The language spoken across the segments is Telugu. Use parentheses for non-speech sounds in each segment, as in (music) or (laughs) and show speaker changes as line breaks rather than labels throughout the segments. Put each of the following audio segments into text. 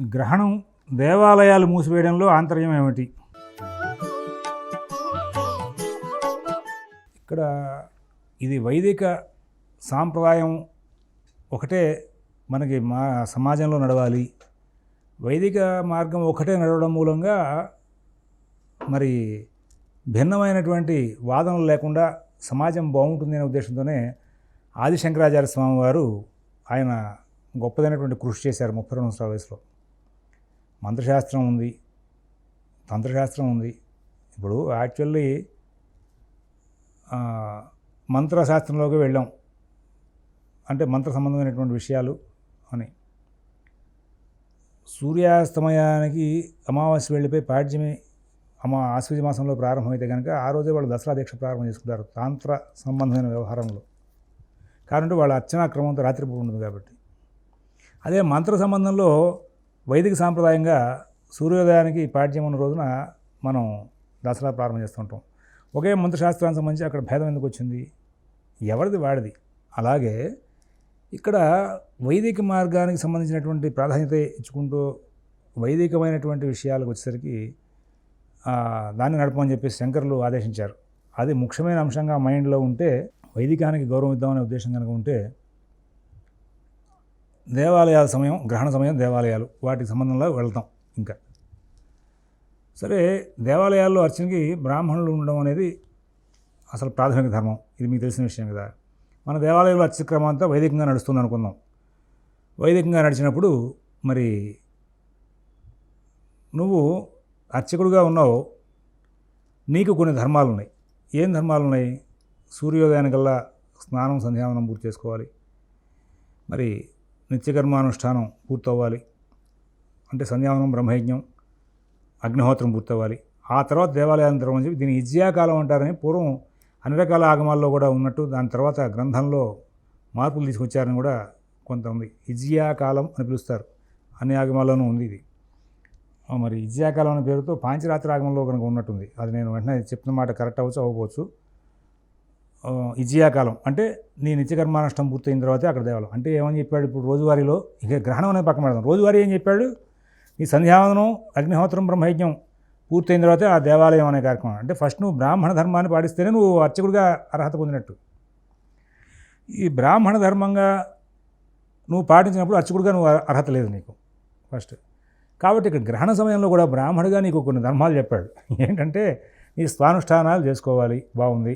గ్రహణం దేవాలయాలు మూసివేయడంలో ఆంతర్యం ఏమిటి? ఇక్కడ ఇది వైదిక సాంప్రదాయం ఒకటే మనకి మా సమాజంలో నడవాలి. వైదిక మార్గం ఒకటే నడవడం మూలంగా మరి భిన్నమైనటువంటి వాదనలు లేకుండా సమాజం బాగుంటుంది అనే ఉద్దేశంతోనే ఆదిశంకరాచార్య స్వామి వారు ఆయన గొప్పదైనటువంటి కృషి చేశారు ముప్పై రెండు సంవత్సరాల వయసులో. మంత్రశాస్త్రం ఉంది తంత్రశాస్త్రం ఉంది. ఇప్పుడు యాక్చువల్లీ మంత్రశాస్త్రంలోకి వెళ్ళాం. అంటే మంత్ర సంబంధమైనటువంటి విషయాలు అని. సూర్యాస్తమయానికి అమావాస్య వెళ్ళిపోయి పాడ్యమి అమా ఆశ్వజ మాసంలో ప్రారంభమైతే కనుక ఆ రోజే వాళ్ళు దసరా దీక్ష ప్రారంభం చేసుకుంటారు తాంత్ర సంబంధమైన వ్యవహారంలో. కాబట్టి వాళ్ళ అర్చనా క్రమంతో రాత్రిపూట ఉంటుంది కాబట్టి. అదే మంత్ర సంబంధంలో వైదిక సాంప్రదాయంగా సూర్యోదయానికి పాడ్యం ఉన్న రోజున మనం దసరా ప్రారంభం చేస్తుంటాం. ఒకే మంత్రశాస్త్రానికి సంబంధించి అక్కడ భేదం ఎందుకు వచ్చింది? ఎవరిది వాడిది? అలాగే ఇక్కడ వైదిక మార్గానికి సంబంధించినటువంటి ప్రాధాన్యత ఇచ్చుకుంటూ వైదికమైనటువంటి విషయాలకు వచ్చేసరికి దాన్ని నడపమని చెప్పి శంకరులు ఆదేశించారు. అది ముఖ్యమైన అంశంగా మైండ్లో ఉంటే వైదికానికి గౌరవం ఇద్దామనే ఉద్దేశం కనుక ఉంటే దేవాలయాల సమయం గ్రహణ సమయం దేవాలయాలు. వాటికి సంబంధంలో వెళ్తాం ఇంకా. సరే దేవాలయాల్లో అర్చనకి బ్రాహ్మణులు ఉండడం అనేది అసలు ప్రాథమిక ధర్మం. ఇది మీకు తెలిసిన విషయం కదా. మన దేవాలయంలో అర్చన క్రమం అంతా వైదికంగా నడుస్తుంది అనుకుందాం. వైదికంగా నడిచినప్పుడు మరి నువ్వు అర్చకుడుగా ఉన్నావు. నీకు కొన్ని ధర్మాలు ఉన్నాయి ఏం ధర్మాలు ఉన్నాయి సూర్యోదయానికల్లా స్నానం సంధ్యావనం పూర్తి చేసుకోవాలి. మరి నిత్యకర్మానుష్ఠానం పూర్తవ్వాలి. అంటే సంధ్యావనం బ్రహ్మయజ్ఞం అగ్నిహోత్రం పూర్తవ్వాలి. ఆ తర్వాత దేవాలయాన్ని తెరవని చెప్పి దీని ఇజ్యాకాలం అంటారని పూర్వం అన్ని రకాల ఆగమాల్లో కూడా ఉన్నట్టు దాని తర్వాత గ్రంథంలో మార్పులు తీసుకొచ్చారని కూడా కొంత ఉంది ఇజ్యాకాలం అని పిలుస్తారు. అన్ని ఆగమాల్లోనూ ఉంది ఇది. మరి ఇజ్యాకాలం అనే పేరుతో పాంచరాత్రి ఆగమంలో కనుక ఉన్నట్టుంది. అది నేను వెంటనే చెప్పిన మాట కరెక్ట్ అవ్వచ్చు అవ్వవచ్చు ఇజ్యాకాలం అంటే నీ నిత్యకర్మానుష్టం పూర్తయిన తర్వాతే అక్కడ దేవాలయం. అంటే ఏమని చెప్పాడు ఇప్పుడు రోజువారీలో? ఇక గ్రహణం అనేది పక్కన పెడదాం. రోజువారీ ఏం చెప్పాడు? నీ సంధ్యావందనం అగ్నిహోత్రం బ్రహ్మయజ్ఞం పూర్తయిన తర్వాతే ఆ దేవాలయం అనే కార్యక్రమం. అంటే ఫస్ట్ నువ్వు బ్రాహ్మణ ధర్మాన్ని పాటిస్తేనే నువ్వు అర్చకుడిగా అర్హత పొందినట్టు. ఈ బ్రాహ్మణ ధర్మంగా నువ్వు పాటించినప్పుడు అర్చకుడిగా నువ్వు అర్హత లేదు నీకు ఫస్ట్. కాబట్టి ఇక్కడ గ్రహణ సమయంలో కూడా బ్రాహ్మణుడిగా నీకు కొన్ని ధర్మాలు చెప్పాడు. (laughs) ఏంటంటే నీ స్వానుష్ఠానాలు చేసుకోవాలి. బాగుంది.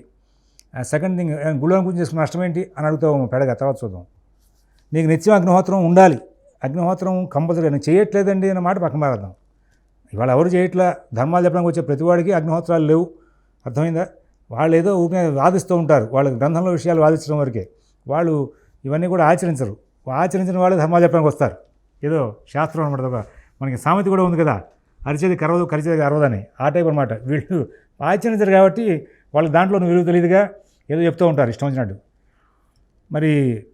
సెకండ్ థింగ్ గుళ్ళని గురించి చేసుకున్న నష్టం ఏంటి అని అడుగుతావు పెడగా తర్వాత చూద్దాం. నీకు నిత్యం అగ్నిహోత్రం ఉండాలి. అగ్నిహోత్రం కంపల్సరీ నేను చేయట్లేదండి అన్న మాట పక్కన మారద్దాం ఇవాళ ఎవరు చేయట్లా? ధర్మాలు చెప్పడానికి వచ్చే ప్రతివాడికి అగ్నిహోత్రాలు లేవు. అర్థమైందా? వాళ్ళు ఏదో ఊరికే వాదిస్తూ ఉంటారు. వాళ్ళ గ్రంథంలో విషయాలు వాదించడం వరకే. వాళ్ళు ఇవన్నీ కూడా ఆచరించరు. ఆచరించిన వాళ్ళు ధర్మాలు చెప్పడానికి వస్తారు. ఏదో శాస్త్రం అనమాట ఒక మనకి సామెత కూడా ఉంది కదా. అరిచేది కరవదు కరిచేది అరవదని ఆ టైప్ అనమాట వీళ్ళు ఆచరించరు కాబట్టి వాళ్ళ దాంట్లో విలువ తెలియదుగా? ఏదో చెప్తూ ఉంటారు ఇష్టం వచ్చినట్టు. మరి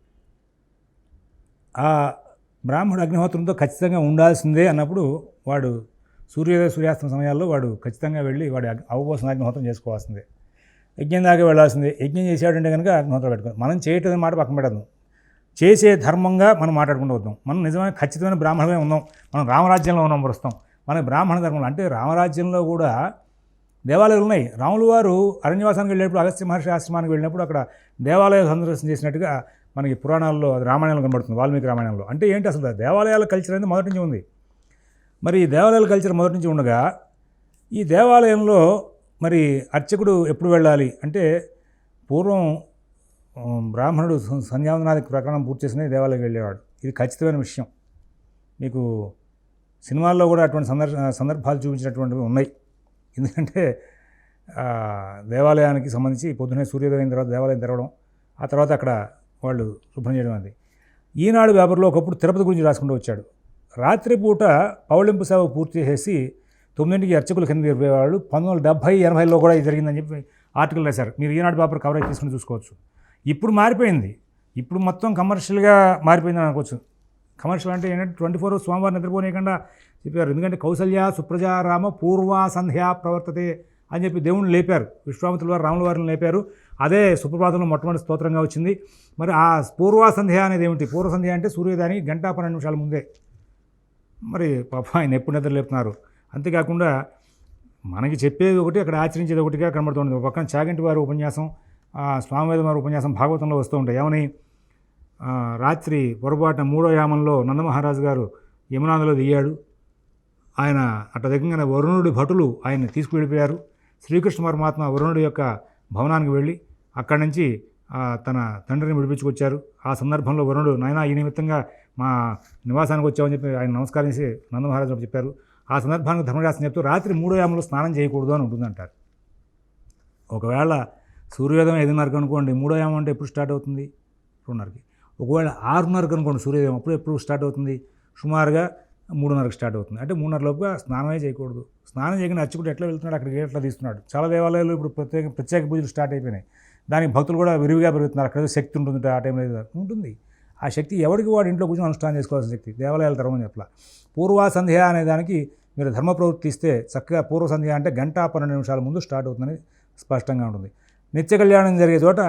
ఆ బ్రాహ్మణుడు అగ్నిహోత్రంతో ఖచ్చితంగా ఉండాల్సిందే అన్నప్పుడు వాడు సూర్యోదయ సూర్యాస్తం సమయాల్లో వాడు ఖచ్చితంగా వెళ్ళి వాడు అవబోసం అగ్నిహోత్రం చేసుకోవాల్సిందే. యజ్ఞం దాకా వెళ్ళాల్సిందే. యజ్ఞం చేసాడంటే కనుక అగ్నిహోత్రం పెట్టుకోవాలి మనం చేయటం మాట పక్కన పెట్టదు. చేసే ధర్మంగా మనం మాట్లాడుకుంటూ వద్దాం మనం నిజమైన ఖచ్చితమైన బ్రాహ్మణమే ఉన్నాం. మనం రామరాజ్యంలో ఉన్నాం ప్రస్తుతం. మన బ్రాహ్మణ ధర్మంలో అంటే రామరాజ్యంలో కూడా దేవాలయాలు ఉన్నాయి. రాములు వారు అరణ్యవాసానికి వెళ్ళినప్పుడు అగస్త్య మహర్షి ఆశ్రమానికి వెళ్ళినప్పుడు అక్కడ దేవాలయ సందర్శనం చేసినట్టుగా మనకి పురాణాల్లో అది రామాయణంలో కనబడుతుంది వాల్మీకి రామాయణంలో. అంటే ఏంటి అసలు దేవాలయాల కల్చర్ అనేది మొదటి నుంచి ఉంది. మరి దేవాలయాల కల్చర్ మొదటి నుంచి ఉండగా ఈ దేవాలయంలో మరి అర్చకుడు ఎప్పుడు వెళ్ళాలి అంటే పూర్వం బ్రాహ్మణుడు సం- సంధ్యావందనాది ప్రకరణం పూర్తి చేసుకుని దేవాలయం వెళ్ళేవాడు. ఇది ఖచ్చితమైన విషయం. మీకు సినిమాల్లో కూడా అటువంటి సందర్భ సందర్భాలు చూపించినటువంటివి ఉన్నాయి. ఎందుకంటే దేవాలయానికి సంబంధించి పొద్దునే సూర్యోదయం తర్వాత దేవాలయం తెరవడం ఆ తర్వాత అక్కడ వాళ్ళు శుభ్రం చేయడం అది. ఈనాడు పేపర్లో ఒకప్పుడు తిరుపతి గురించి రాసుకుంటూ వచ్చాడు. రాత్రిపూట పౌళింపు సేవ పూర్తి చేసి తొమ్మిదింటికి అర్చకులు కింద దిగిపోయేవాళ్ళు పంతొమ్మిది వందల డెబ్భై ఎనభైలో కూడా ఇది జరిగిందని చెప్పి ఆర్టికల్ రాశారు. మీరు ఈనాడు పేపర్ కవరేజ్ తీసుకుని చూసుకోవచ్చు. ఇప్పుడు మారిపోయింది. ఇప్పుడు మొత్తం కమర్షియల్గా మారిపోయింది అనుకోవచ్చు. కమర్షియల్ అంటే ఏంటంటే ట్వంటీ ఫోర్ సోమవారం నిద్రపోనీయకుండా చెప్పారు ఎందుకంటే కౌసల్య సుప్రజారామ పూర్వ సంధ్యా ప్రవర్తతే అని చెప్పి దేవుణ్ణి లేపారు. విశ్వామిత్రుల వారు రాముల వారిని లేపారు. అదే సుప్రభాతంలో మొట్టమొదటి స్తోత్రంగా వచ్చింది. మరి ఆ పూర్వ సంధ్య అనేది ఏమిటి? పూర్వ సంధ్య అంటే సూర్యోదయానికి గంట పన్నెండు నిమిషాల ముందే. మరి పాప ఆయన ఎప్పుడు నిద్ర లేపుతున్నారు? అంతేకాకుండా మనకి చెప్పేది ఒకటి అక్కడ ఆచరించేది ఒకటిగా కనబడుతుంది. ఒక పక్కన చాగంటి వారి ఉపన్యాసం ఆ, స్వామివేద వారి ఉపన్యాసం భాగవతంలో వస్తూ ఉంటాయి. ఏమని? రాత్రి పొరపాటున మూడో యామంలో నందమహారాజు గారు యమునాదిలో దిగాడు. ఆయన అట్ట దగ్గరగానే వరుణుడి భటులు ఆయన్ని తీసుకువెళ్ళిపోయారు. శ్రీకృష్ణ పరమాత్మ వరుణుడి యొక్క భవనానికి వెళ్ళి అక్కడి నుంచి తన తండ్రిని విడిపించుకొచ్చారు. ఆ సందర్భంలో వరుణుడు నాయన ఈ నిమిత్తంగా మా నివాసానికి వచ్చామని చెప్పి ఆయన నమస్కారం చేసి నందమహారాజు చెప్పారు. ఆ సందర్భానికి ధర్మరాశి చెప్తూ రాత్రి మూడో యామంలో స్నానం చేయకూడదు అని ఉంటుందంటారు ఒకవేళ సూర్యోదయం ఐదున్నరకు అనుకోండి మూడో యామం అంటే ఎప్పుడు స్టార్ట్ అవుతుంది? రెండున్నరకి. ఒకవేళ ఆరున్నరకు అనుకోండి సూర్యోదయం అప్పుడు ఎప్పుడు స్టార్ట్ అవుతుంది? సుమారుగా మూడున్నరకు స్టార్ట్ అవుతుంది. అంటే మూడున్నర లోపుగా స్నానమే చేయకూడదు. స్నానం చేయకుండా అచ్చుకుంటే ఎట్లా వెళ్తున్నాడు? అక్కడికి ఎట్లా తీస్తున్నాడు? చాలా దేవాలయాలు ఇప్పుడు ప్రత్యేక ప్రత్యేక పూజలు స్టార్ట్ అయిపోయినాయి. దానికి భక్తులు కూడా విరివిగా పెరుగుతున్నారు. అక్కడ శక్తి ఉంటుంది ఆ టైంలో ఉంటుంది. ఆ శక్తి ఎవరికి వాడు ఇంట్లో కూర్చొని అనుష్ఠానం చేసుకోవాల్సిన శక్తి? దేవాలయాల తరమని చెప్పలా. పూర్వ సంధ్య అనే దానికి మీరు ధర్మ ప్రవృత్తి ఇస్తే చక్కగా పూర్వ సంధ్య అంటే గంట పన్నెండు నిమిషాల ముందు స్టార్ట్ అవుతుందని స్పష్టంగా ఉంటుంది. నిత్య కళ్యాణం జరిగే చోట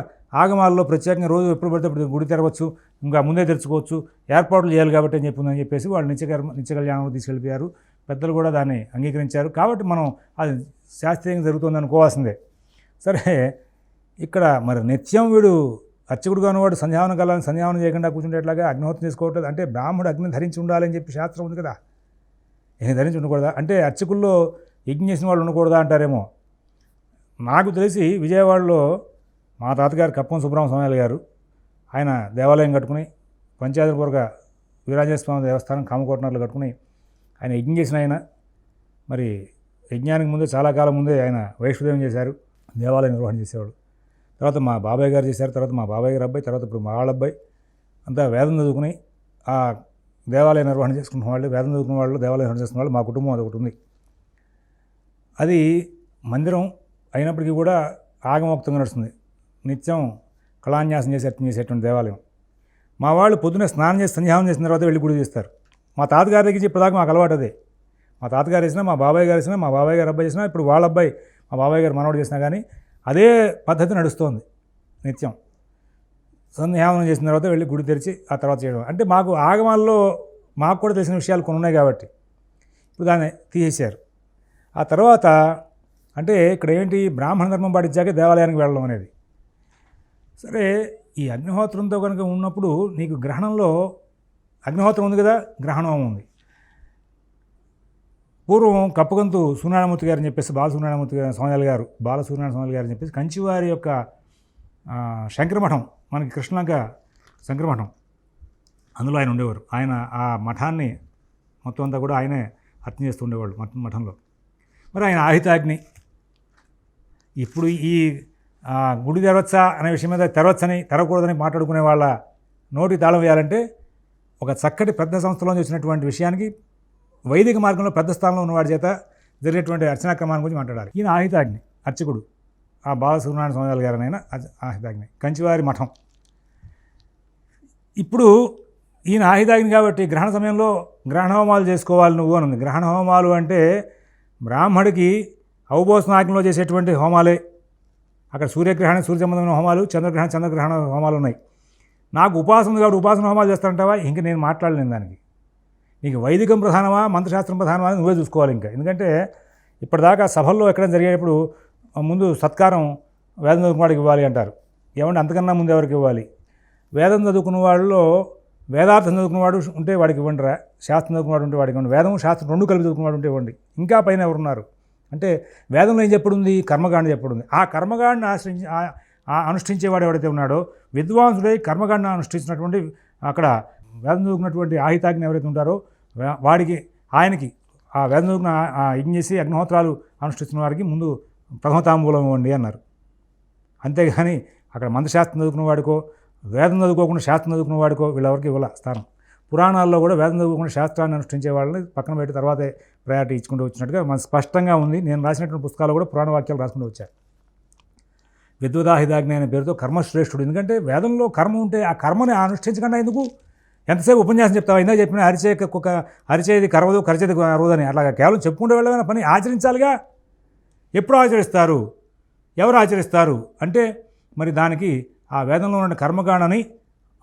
ఆగమాల్లో ప్రత్యేకంగా రోజు ఎప్పుడు పడితే అప్పుడు గుడి తెరవచ్చు ఇంకా ముందే తెరుచుకోవచ్చు ఏర్పాట్లు చేయాలి కాబట్టి అని చెప్పిందని చెప్పేసి వాళ్ళు నిత్య నిత్య కళ్యాణం తీసుకెళ్ళిపోయారు పెద్దలు కూడా దాన్ని అంగీకరించారు. కాబట్టి మనం అది శాస్త్రీయంగా జరుగుతుంది అనుకోవాల్సిందే. సరే ఇక్కడ మరి నిత్యం వీడు అర్చకుడుగా ఉన్నవాడు సంధ్యావనం కలాలని సంధ్యావనం చేయకుండా కూర్చుండేట్లాగా అగ్నిహోత్రం చేసుకోవట్లేదు? అంటే బ్రాహ్మడు అగ్ని ధరించి ఉండాలని చెప్పి శాస్త్రం ఉంది కదా. ఏం ధరించి ఉండకూడదా? అంటే అర్చకుల్లో యజ్ఞం చేసిన వాళ్ళు ఉండకూడదా అంటారేమో? నాకు తెలిసి విజయవాడలో మా తాతగారు కప్పం సుబ్రహ్మ స్వామి గారు ఆయన దేవాలయం కట్టుకుని పంచాయతీపూర్వక వీరాంజనేయ స్వామి దేవస్థానం కామకోటనర్లు కట్టుకుని ఆయన యజ్ఞం చేసిన ఆయన. మరి యజ్ఞానికి ముందే చాలా కాలం ముందే ఆయన వైష్ణుదేవం చేశారు దేవాలయ నిర్వహణ చేసేవాడు. తర్వాత మా బాబాయ్ గారు చేశారు తర్వాత మా బాబాయ్ గారు అబ్బాయి తర్వాత ఇప్పుడు మా వాళ్ళ అబ్బాయి. అంతా వేదం చదువుకుని ఆ దేవాలయ నిర్వహణ చేసుకున్న వాళ్ళు వేదం చదువుకున్న వాళ్ళు దేవాలయ నిర్వహణ చేసుకున్న వాళ్ళు మా కుటుంబం అది ఒకటి ఉంది. అది మందిరం అయినప్పటికీ కూడా ఆగమోక్తంగా నడుస్తుంది. నిత్యం కళాన్యాసం చేసి అర్థం చేసేటువంటి దేవాలయం. మా వాళ్ళు పొద్దున స్నానం చేసి సంధ్యావం చేసిన తర్వాత వెళ్ళి గుడి చేస్తారు మా తాతగారి దగ్గర చెప్పేదాకా మాకు అలవాటు అదే. మా తాతగారు వేసినా మా బాబాయ్ గారు వేసినా మా బాబాయ్ గారు అబ్బాయి చేసినా ఇప్పుడు వాళ్ళ అబ్బాయి మా బాబాయ్ గారు మనవడు చేసినా కానీ అదే పద్ధతి నడుస్తోంది నిత్యం. సంధ్యావనం చేసిన తర్వాత వెళ్ళి గుడి తెరిచి ఆ తర్వాత చేయడం. అంటే మాకు ఆగమాల్లో మాకు కూడా తెలిసిన విషయాలు కొన్ని ఉన్నాయి కాబట్టి. ఇప్పుడు దాన్ని తీసేశారు. ఆ తర్వాత అంటే ఇక్కడ ఏంటి బ్రాహ్మణ ధర్మం పాటించాకే దేవాలయానికి వెళ్ళడం అనేది. సరే ఈ అగ్నిహోత్రంతో కనుక ఉన్నప్పుడు నీకు గ్రహణంలో అగ్నిహోత్రం ఉంది కదా? గ్రహణం ఉంది. పూర్వం కప్పగంతు సూర్యనారాయణమూర్తి గారు అని చెప్పేసి బాలసూర్యనారాయణమూర్తి గారు సోనాలి గారు బాల సూర్యనారాయణ గారు అని చెప్పేసి కంచివారి యొక్క శంకరమఠం మనకి కృష్ణలంక శంకరమఠం. అందులో ఆయన ఉండేవారు. ఆయన ఆ మఠాన్ని మొత్తం అంతా కూడా ఆయనే అర్థం చేస్తూ ఉండేవాళ్ళు మఠంలో. మరి ఆయన ఆహితాగ్ని ఇప్పుడు ఈ గుడి తెరవచ్చా అనే విషయం మీద తెరవచ్చని తెరవకూడదని మాట్లాడుకునే వాళ్ళ నోటి తాళం వేయాలంటే ఒక చక్కటి పెద్ద సంస్థలోంచి వచ్చినటువంటి విషయానికి వైదిక మార్గంలో పెద్ద స్థానంలో ఉన్నవాడి చేత జరిగేటువంటి అర్చనా క్రమాన్ని గురించి మాట్లాడాలి. ఈయన ఆహితాగ్ని అర్చకుడు. ఆ బాలసుబ్రహ్మణ్య స్వామి గారనైనా ఆహితాగ్ని కంచివారి మఠం. ఇప్పుడు ఈయన ఆహితాగ్ని కాబట్టి గ్రహణ సమయంలో గ్రహణ హోమాలు చేసుకోవాలి నువ్వు అని ఉంది. గ్రహణ హోమాలు అంటే బ్రాహ్మడికి అవబోసనాగ్నిలో చేసేటువంటి హోమాలే. అక్కడ సూర్యగ్రహణ సూర్య సంబంధమైన హోమాలు చంద్రగ్రహణ చంద్రగ్రహణ హోమాలు ఉన్నాయి. నాకు ఉపాసన ఉంది కాబట్టి ఉపాసన హోమాలు చేస్తానంటావా? ఇంక నేను మాట్లాడలేను దానికి. నీకు వైదికం ప్రధానమా మంత్రశాస్త్రం ప్రధానమా అని నువ్వే చూసుకోవాలి ఇంకా. ఎందుకంటే ఇప్పటిదాకా సభల్లో ఎక్కడ జరిగేటప్పుడు ముందు సత్కారం వేదం చదువుకున్నవాడికి ఇవ్వాలి అంటారు. ఏమంటే అంతకన్నా ముందు ఎవరికి ఇవ్వాలి? వేదం చదువుకున్న వాళ్ళలో వేదార్థం చదువుకున్నవాడు ఉంటే వాడికి ఇవ్వండిరా. శాస్త్రం చదువుకున్నవాడు ఉంటే వాడికి ఇవ్వండి. వేదం శాస్త్రం రెండు కలిపి చదువుకున్నవాడు ఉంటే ఇవ్వండి. ఇంకా పైన ఎవరున్నారు? అంటే వేదంలో ఏం చెప్పుడుంది? కర్మకాండ చెప్పుడుంది. ఆ కర్మకాండని ఆశ్రయించి అనుష్ఠించేవాడు ఎవడైతే ఉన్నాడో విద్వాంసుడై కర్మకాండ అనుష్ఠించినటువంటి అక్కడ వేదం చదువుకున్నటువంటి ఆహితాగ్ని ఎవరైతే ఉంటారో వాడికి ఆయనకి ఆ వేదం చదువుకున్న యజ్ఞ చేసి అగ్నిహోత్రాలు అనుష్ఠిస్తున్న వారికి ముందు ప్రథమతాంబూలం ఇవ్వండి అన్నారు. అంతేగాని అక్కడ మంత్రశాస్త్రం చదువుకున్న వాడికో వేదం చదువుకోకుండా శాస్త్రం చదువుకున్న వాడికో వీళ్ళెవరికి ఇవ్వాల స్థానం. పురాణాల్లో కూడా వేదం చదువుకున్న శాస్త్రాన్ని అనుష్ఠించే వాళ్ళని పక్కన పెట్టి తర్వాతే ప్రయారిటీ ఇచ్చుకుంటూ వచ్చినట్టుగా మన స్పష్టంగా ఉంది. నేను రాసినటువంటి పుస్తకాలు కూడా పురాణ వాక్యాలు రాసుకుంటూ వచ్చాను విద్వదాహిదాగ్ని అనే పేరుతో కర్మశ్రేష్ఠుడు. ఎందుకంటే వేదంలో కర్మ ఉంటే ఆ కర్మని అనుష్ఠించకుండా ఎందుకు? ఎంతసేపు ఉపన్యాసం చెప్తావు? ఇందా చెప్పిన అరిచే కుక్క అరిచేది కరవదు కరిచేది అరవదని అట్లాగా కేవలం చెప్పుకుంటూ వెళ్ళగానే పని ఆచరించాలిగా? ఎప్పుడు ఆచరిస్తారు? ఎవరు ఆచరిస్తారు? అంటే మరి దానికి ఆ వేదంలో ఉన్న కర్మగాణని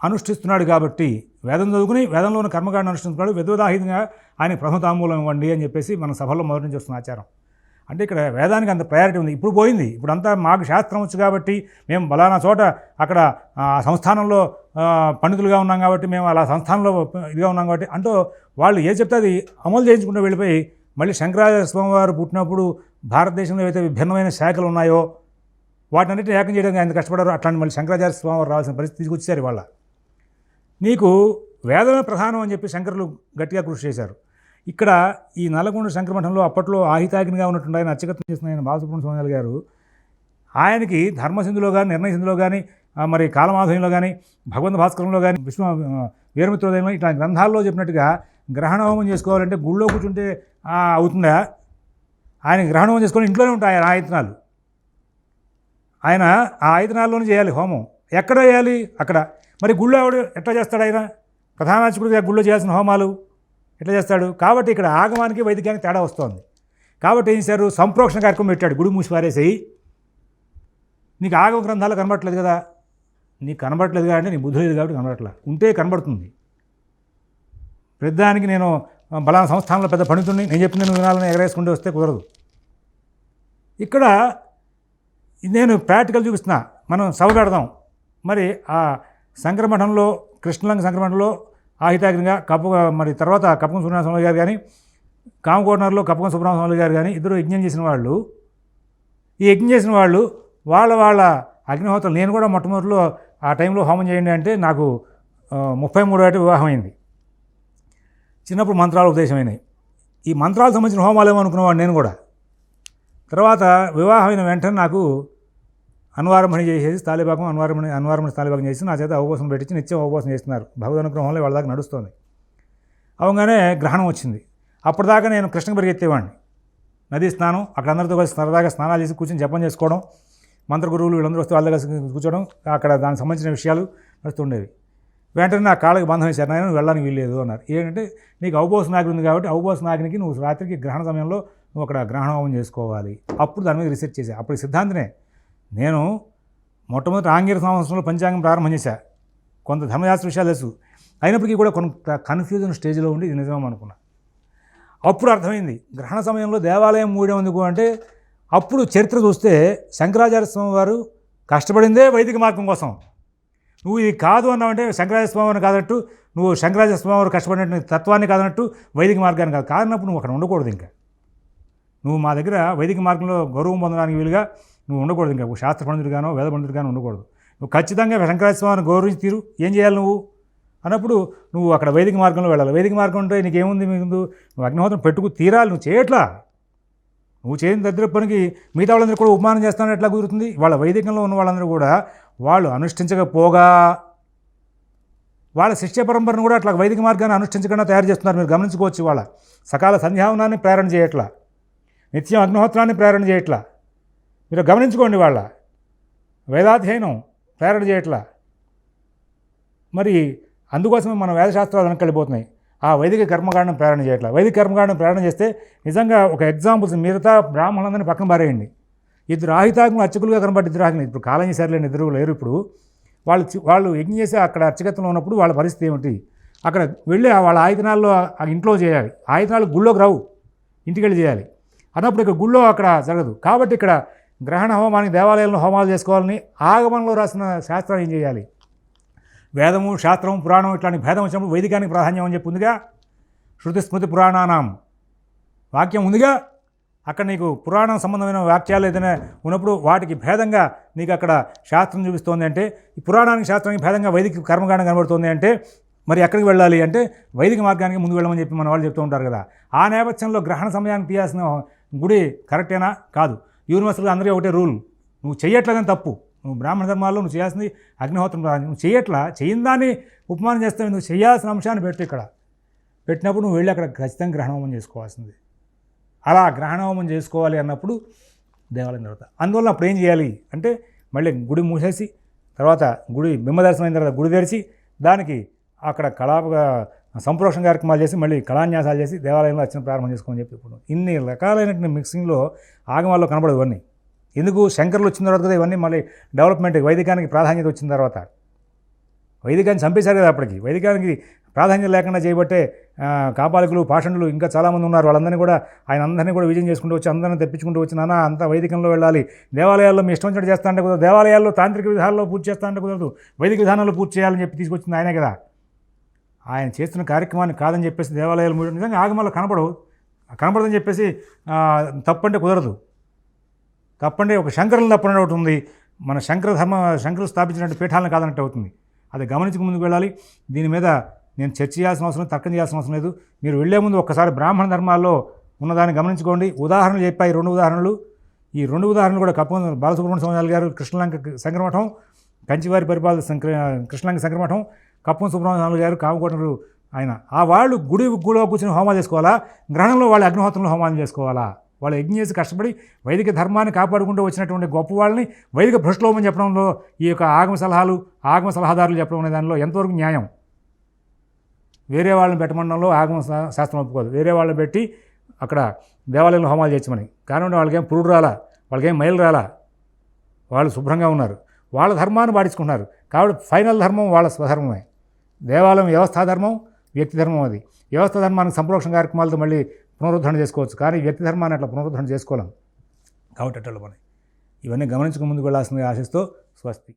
అనుష్ఠిస్తున్నాడు కాబట్టి వేదం చదువుకుని వేదంలో ఉన్న కర్మకాండ అనుష్ఠిస్తున్నాడు. విద్వదాహితంగా ఆయన ప్రథమ తాంబూలం ఇవ్వండి అని చెప్పేసి మన సభలో మొదటి నుంచి వస్తున్న ఆచారం. అంటే ఇక్కడ వేదానికి అంత ప్రయారిటీ ఉంది. ఇప్పుడు పోయింది. ఇప్పుడు అంతా మాకు శాస్త్రం వచ్చు కాబట్టి మేము బలానా చోట అక్కడ సంస్థానంలో పండితులుగా ఉన్నాం కాబట్టి మేము అలా సంస్థానంలో ఇదిగా ఉన్నాం కాబట్టి అంటూ వాళ్ళు ఏ చెప్తే అది అమలు చేయించుకుంటూ వెళ్ళిపోయి మళ్ళీ శంకరాచార్య స్వామివారు పుట్టినప్పుడు భారతదేశంలో అయితే విభిన్నమైన శాఖలు ఉన్నాయో వాటినన్నిటిని ఏకం చేయడానికి ఆయన కష్టపడారు అట్లాంటి మళ్ళీ శంకరాచార్య స్వామివారు రావాల్సిన పరిస్థితి తీసుకొచ్చారు వాళ్ళ నీకు వేదమే ప్రధానం అని చెప్పి శంకరులు గట్టిగా కృషి చేశారు. ఇక్కడ ఈ నల్లగొండ శంకరమఠంలో అప్పట్లో ఆహితాగ్నిగా ఉన్నటువంటి ఆయన అర్చకత్వం చేసిన ఆయన బాలసుబ్రహ్మణ్య స్వామి గారు ఆయనకి ధర్మసింధులో కానీ నిర్ణయసింధులో కానీ మరి కాలమాధయంలో కానీ భగవంత భాస్కరంలో కానీ విష్ణు వీరమిత్రోదయంలో వీరమిత్రోదయం ఇట్లా గ్రంథాల్లో చెప్పినట్టుగా గ్రహణ హోమం చేసుకోవాలంటే గుళ్ళో కూర్చుంటే అవుతుందా? ఆయన గ్రహణ హోమం చేసుకొని ఇంట్లోనే ఉంటాయి ఆయన ఆయతనాలు ఆయన ఆ ఆయతనాల్లోనే చేయాలి హోమం. ఎక్కడ చేయాలి? అక్కడ. మరి గుళ్ళో ఆవిడ ఎట్లా చేస్తాడు ఆయన? ప్రధానార్చకుడిగా గుళ్ళో చేయాల్సిన హోమాలు ఎట్లా చేస్తాడు? కాబట్టి ఇక్కడ ఆగమానికి వైదికానికి తేడా వస్తుంది. కాబట్టి ఏం చేశారు? సంప్రోక్షణ కార్యక్రమం పెట్టాడు. గుడి మూసి పారేసేయి. నీకు ఆగమ గ్రంథాలు కనబడట్లేదు కదా? నీకు కనబడట్లేదు కాబట్టి నీ బుద్ధి లేదు కాబట్టి కనబడట్లా. ఉంటే కనబడుతుంది. పెద్దానికి నేను ఆ, బలానా సంస్థానంలో పెద్ద పండితుడిని నేను చెప్పింది నువ్వు వినాలని ఎగరేసుకుంటూ వస్తే కుదరదు. ఇక్కడ నేను ప్రాక్టికల్ చూపిస్తున్నా. మనం సవ పెడదాం మరి ఆ సంక్రమఠంలో కృష్ణలంక సంక్రమణలో ఆహితాగ్నిగా కప్పు మరి తర్వాత కప్పకం సుబ్రహ్మణ్య గారు కానీ కామకోటనర్లో కప్పకం సుబ్రహ్మణ్య గారు కానీ ఇద్దరు యజ్ఞం చేసిన వాళ్ళు. ఈ యజ్ఞం చేసిన వాళ్ళు వాళ్ళ వాళ్ళ అగ్నిహోత్రం నేను కూడా మొట్టమొదటిలో ఆ టైంలో హోమం చేయండి అంటే నాకు ముప్పై మూడు ఏట వివాహం అయింది చిన్నప్పుడు మంత్రాలు ఉపదేశమైనవి ఈ మంత్రాలకు సంబంధించిన హోమాలు ఏమనుకునేవాడు నేను కూడా. తర్వాత వివాహమైన వెంటనే నాకు అన్వారమణి చేసేసి తాలిబాకం అన్వారమణి అన్వారమణి తాలిబాకం చేసి నా చేత అవకాశం పెట్టించి నిత్యం అవకాశం చేస్తున్నారు. భగవద్ అనుగ్రహంలో వాళ్ళ దాకా నడుస్తుంది. అవగానే గ్రహణం వచ్చింది. అప్పటిదాకా నేను కృష్ణ పరిగెత్తేవాడిని. నది స్నానం అక్కడ అందరితో కలిసి సరదాగా స్నానాలు చేసి కూర్చొని జపం చేసుకోవడం మంత్ర గురువులు వీళ్ళందరూ వస్తే వాళ్ళ కలిసి కూర్చోవడం అక్కడ దానికి సంబంధించిన విషయాలు నడుస్తుండేవి. వెంటనే నా కాళ్ళకి బంధం వేశారు. నేను వెళ్ళడానికి వీల్లేదు అన్నారు. ఏంటంటే నీకు అవబోస నాగిని ఉంది కాబట్టి అవబోస నాగినికి నువ్వు రాత్రికి గ్రహణ సమయంలో నువ్వు అక్కడ గ్రహణ హోమం చేసుకోవాలి. అప్పుడు దాని మీద రీసెర్చ్ చేశా. అప్పుడు సిద్ధాంతనే నేను మొట్టమొదటి ఆంగ్ల సంవత్సరంలో పంచాంగం ప్రారంభం చేశా. కొంత ధర్మశాస్త్ర విషయాలు తెలుసు. అయినప్పటికీ కూడా కొంత కన్ఫ్యూజన్ స్టేజ్లో ఉండి ఇది నిజం అనుకున్నా. అప్పుడు అర్థమైంది గ్రహణ సమయంలో దేవాలయం మూడే ఎందుకు అంటే అప్పుడు చరిత్ర చూస్తే శంకరాచార్య స్వామి వారు కష్టపడిందే వైదిక మార్గం కోసం. నువ్వు ఇది కాదు అన్నావంటే శంకరాచార్య స్వామి వారిని కాదన్నట్టు నువ్వు శంకరాచార్య స్వామి వారు కష్టపడిన తత్వాన్ని కాదన్నట్టు వైదిక మార్గాన్ని కాదు. కాదన్నప్పుడు నువ్వు అక్కడ ఉండకూడదు ఇంకా. నువ్వు మా దగ్గర వైదిక మార్గంలో గౌరవం పొందడానికి వీలుగా నువ్వు ఉండకూడదు ఇంకా. శాస్త్ర పండితుడిగానో వేద పండితుడిగానో ఉండకూడదు. నువ్వు ఖచ్చితంగా శంకరాచార్య స్వామిని గౌరవించి తీరు. ఏం చేయాలి నువ్వు? అన్నప్పుడు నువ్వు అక్కడ వైదిక మార్గంలో వెళ్ళాలి. వైదిక మార్గం ఉంటే నీకేముంది మీకు నువ్వు అగ్నిహోత్రం పెట్టుకు తీరాలి. నువ్వు చేయట్లా. నువ్వు చేయని దగ్గర పనికి మిగతా వాళ్ళందరూ కూడా ఉపమానం చేస్తానని ఎట్లా కుదురుతుంది? వాళ్ళ వైదికంలో ఉన్న వాళ్ళందరూ కూడా వాళ్ళు అనుష్ఠించకపోగా వాళ్ళ శిష్య పరంపరను కూడా అట్లా వైదిక మార్గాన్ని అనుష్ఠించకుండా తయారు చేస్తున్నారు. మీరు గమనించుకోవచ్చు వాళ్ళ సకాల సంధ్యావనాన్ని ప్రేరణ చేయట్లా. నిత్యం అగ్నిహోత్రాన్ని ప్రేరణ చేయట్లా. మీరు గమనించుకోండి వాళ్ళ వేదాధ్యయనం ప్రేరణ చేయట్లా. మరి అందుకోసమే మన వేదశాస్త్రాలు వెనక్కి ఆ వైదిక కర్మకాండం ప్రేరణ చేయట్లా. వైదిక కర్మకాండం ప్రేరణ చేస్తే నిజంగా ఒక ఎగ్జాంపుల్స్ మిగతా బ్రాహ్మణులందరినీ పక్కన పారేయండి. ఇద్దరు ఆహితాగ్ని అర్చకులుగా కనబడి ఇద్దరు ఆగ్ని ఇప్పుడు కాలం చేశారులేని ఇద్దరు లేరు ఇప్పుడు. వాళ్ళు వాళ్ళు యజ్ఞం చేసి అక్కడ అర్చకత్వంలో ఉన్నప్పుడు వాళ్ళ పరిస్థితి ఏమిటి? అక్కడ వెళ్ళి వాళ్ళ ఆయుధనాల్లో ఇంట్లో చేయాలి. ఆయుధనాలు గుళ్ళోకి రావు. ఇంటికి వెళ్ళి చేయాలి. అన్నప్పుడు ఇక్కడ గుళ్ళో అక్కడ జరగదు. కాబట్టి ఇక్కడ గ్రహణ హోమానికి దేవాలయంలో హోమాలు చేసుకోవాలని ఆగమనంలో రాసిన శాస్త్రం ఏం చేయాలి? వేదము శాస్త్రము పురాణం ఇట్లాంటి భేదం వచ్చినప్పుడు వైదికానికి ప్రాధాన్యం అని చెప్పి ఉందిగా? శృతి స్మృతి పురాణానాం. వాక్యం ఉందిగా? అక్కడ నీకు పురాణం సంబంధమైన వాక్యాలు ఏదైనా ఉన్నప్పుడు వాటికి భేదంగా నీకు అక్కడ శాస్త్రం చూపిస్తోంది అంటే ఈ పురాణానికి శాస్త్రానికి భేదంగా వైదిక కర్మకాండం కనబడుతుంది అంటే మరి ఎక్కడికి వెళ్ళాలి అంటే వైదిక మార్గానికి ముందు వెళ్ళమని చెప్పి మన వాళ్ళు చెప్తూ ఉంటారు కదా. ఆ నేపథ్యంలో గ్రహణ సమయానికి తీయాల్సిన గుడి కరెక్టేనా కాదు. యూనివర్సిటీలో అందరికీ ఒకటే రూల్. నువ్వు చేయట్లేదని తప్పు. నువ్వు బ్రాహ్మణ ధర్మాల్లో నువ్వు చేయాల్సింది అగ్నిహోత్రం నువ్వు చేయట్లా చేయిందాన్ని ఉపమానం చేస్తావు. నువ్వు చేయాల్సిన అంశాన్ని పెట్టు ఇక్కడ. పెట్టినప్పుడు నువ్వు వెళ్ళి అక్కడ ఖచ్చితంగా గ్రహణోమం చేసుకోవాల్సింది. అలా గ్రహణోమం చేసుకోవాలి అన్నప్పుడు దేవాలయం తర్వాత అందువల్ల అప్పుడు ఏం చేయాలి అంటే మళ్ళీ గుడి మూసేసి తర్వాత గుడి బింబ అయిన తర్వాత గుడి తెరిచి దానికి అక్కడ కళాపగా సంప్రోషణ కార్యక్రమాలు చేసి మళ్ళీ కళాన్యాసాలు చేసి దేవాలయంలో అర్చన ప్రారంభం చేసుకోమని చెప్పి ఇప్పుడు ఇన్ని రకాలైనటువంటి మిక్సింగ్లో ఆగమాల్లో కనబడదు ఇవన్నీ. ఎందుకు? శంకర్లు వచ్చిన తర్వాత కదా ఇవన్నీ మళ్ళీ డెవలప్మెంట్ వైదికానికి ప్రాధాన్యత వచ్చిన తర్వాత. వైదికాన్ని చంపేశారు కదా అప్పటికి. వైదికానికి ప్రాధాన్యత లేకుండా చేయబట్టే కాపాలకులు పాషండులు ఇంకా చాలామంది ఉన్నారు. వాళ్ళందరినీ కూడా ఆయన అందరినీ కూడా విజయం చేసుకుంటూ వచ్చి అందరిని తెప్పించుకుంటూ వచ్చి నాన్న అంతా వైదికంలో వెళ్ళాలి. దేవాలయాల్లో మీ ఇష్టం వచ్చినట్టు చేస్తా అంటే కుదరదు. దేవాలయాల్లో తాంత్రిక విధానాల్లో పూర్తి చేస్తా అంటే కుదరదు. వైదిక విధానాల్లో పూర్తి చేయాలని చెప్పి తీసుకొచ్చింది ఆయనే కదా. ఆయన చేస్తున్న కార్యక్రమాన్ని కాదని చెప్పేసి దేవాలయాలు మూడు నిజంగా ఆగమాలు కనపడవు. కనపడదని చెప్పేసి తప్పంటే కుదరదు. తప్పంటే ఒక శంకరులు తప్పనట్టు ఒకటి ఉంది. మన శంకర ధర్మ శంకరులు స్థాపించినట్టు పీఠాలను కాదన్నట్టు అవుతుంది. అది గమనించుకు ముందుకు వెళ్ళాలి. దీని మీద నేను చర్చ చేయాల్సిన అవసరం లేదు, తర్కం చేయాల్సిన అవసరం లేదు. మీరు వెళ్ళే ముందు ఒక్కసారి బ్రాహ్మణ ధర్మాల్లో ఉన్నదాన్ని గమనించుకోండి. ఉదాహరణలు చెప్పాయి రెండు ఉదాహరణలు. ఈ రెండు ఉదాహరణలు కూడా కప్ప బాలసుబ్రహ్మణ్య స్వామి గారు కృష్ణలంక శంకరమఠం కంచివారి పరిపాలన శంకర కృష్ణలంక శంకరమఠం కప్పం సుబ్రహ్మణ్యం గారు కామకోటరు ఆయన. ఆ వాళ్ళు గుడి గుడిలో కూర్చొని హోమాలు చేసుకోవాలా? గ్రహణంలో వాళ్ళు అగ్నిహోత్రంలో హోమాలు చేసుకోవాలా? వాళ్ళు యజ్ఞం చేసి కష్టపడి వైదిక ధర్మాన్ని కాపాడుకుంటూ వచ్చినటువంటి గొప్ప వాళ్ళని వైదిక భ్రష్లోమని చెప్పడంలో ఈ యొక్క ఆగమ సలహాలు ఆగమ సలహాదారులు చెప్పడం అనే దానిలో ఎంతవరకు న్యాయం? వేరే వాళ్ళని పెట్టమండంలో ఆగమ శాస్త్రం ఒప్పుకోదు. వేరే వాళ్ళని పెట్టి అక్కడ దేవాలయంలో హోమాలు చేయించమని కానీ వాళ్ళకేం పురుడు రాలా? వాళ్ళకేం మైలు రాలా? వాళ్ళు శుభ్రంగా ఉన్నారు. వాళ్ళ ధర్మాన్ని పాటించుకుంటున్నారు. కాబట్టి ఫైనల్ ధర్మం వాళ్ళ స్వధర్మమే. దేవాలయం వ్యవస్థాధర్మం వ్యక్తి ధర్మం అది. వ్యవస్థ ధర్మానికి సంప్రోక్షణ కార్యక్రమాలతో మళ్ళీ పునరుద్ధరణ చేసుకోవచ్చు. కానీ వ్యక్తి ధర్మాన్ని అట్లా పునరుద్ధరణ చేసుకోలేం. కాబట్టి అట్లా పని. ఇవన్నీ గమనించక ముందుకు వెళ్ళాల్సిందిగా ఆశిస్తూ స్వస్తి.